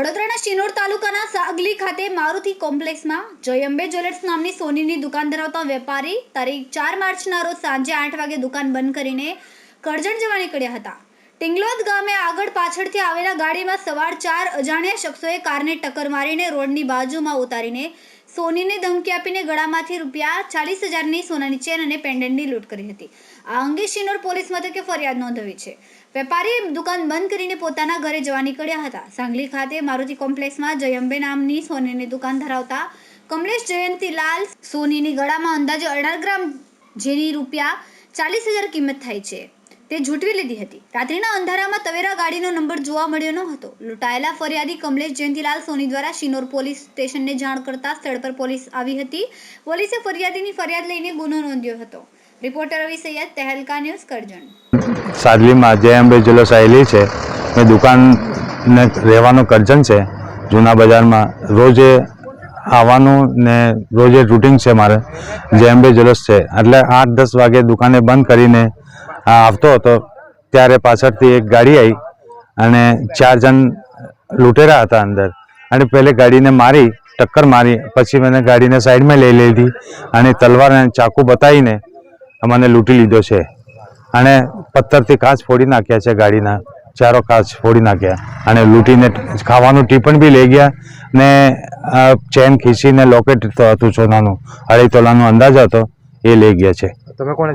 નડિયાદના શિનોર તાલુકાના સાગલી ખાતે મારુતિ કોમ્પ્લેક્સમાં જયંબે જ્વેલર્સ નામની સોનીની દુકાન ધરાવતા વેપારી તારીખ ચાર માર્ચના રોજ સાંજે આઠ વાગે દુકાન બંધ કરીને કરજણ જવા નીકળ્યા હતા. ટિંગલોદ ગામે આગળ પાછળથી આવેલા ગાડીમાં સવાર ચાર અજાણ્યા શખ્સોએ કારને ટક્કર મારીને રોડની બાજુમાં ઉતારીને સોનીને ધમકી આપીને ગળામાંથી રૂપિયા ચાલીસ હજારની સોનાની ચેન અને પેન્ડન્ટની લૂંટ કરી હતી. આ અંગે શિનોર પોલીસ મથકે ફરિયાદ નોંધાવી છે. વેપારીએ દુકાન બંધ કરીને પોતાના ઘરે જવા નીકળ્યા હતા. સાંગલી ખાતે મારુતિ કોમ્પ્લેક્સમાં જયંબે નામની સોનીની દુકાન ધરાવતા કમલેશ જયંતીલાલ સોનીની ગળામાં અંદાજે અઢાર ગ્રામ જેની રૂપિયા ચાલીસ હજાર કિંમત થાય છે. તે ઝૂંટવી લીધી હતી. રાત્રિના અંધારામાં તવેરા ગાડીનો નંબર જોવા મળ્યો ન હતો લૂંટાયેલા ફરિયાદી કમલેશ જયંતીલાલ સોની દ્વારા શિનોર પોલીસ સ્ટેશનને જાણ કરતા સ્થળ પર પોલીસ આવી હતી. પોલીસે ફરિયાદીની ફરિયાદ લઈને ગુનો નોંધ્યો હતો. Reporter Ravi Saiyad, Tehelka news Karjan. સાદલીમાં જય અંબે જ્વેલર્સ આવેલી છે. મેં દુકાનને રહેવાનું કરજણ છે. જૂના બજારમાં રોજે આવવાનું ને રોજે રૂટિન છે મારે. જે અંબે જલસ છે. એટલે આઠ દસ વાગે દુકાને બંધ કરીને આવતો હતો, ત્યારે પાછળથી એક ગાડી આવી અને ચાર જણ લૂંટેરા હતા અંદર. અને પહેલે ગાડીને મારી, ટક્કર મારી, પછી મને ગાડીને સાઈડમાં લઈ લીધી અને તલવાર અને ચાકુ બતાવીને મને લૂંટી લીધો છે. અને પથ્થરથી કાચ ફોડી નાખ્યા છે ગાડીના, ચારો કાચ ફોડી નાખ્યા અને લૂંટીને ખાવાનું ટીપણ બી લઈ ગયા ને ચેન ખીચીને લોકેટ હતું સોનાનું અઢી તોલાનો અંદાજ હતો, એ લઈ ગયા છે. તમે કોને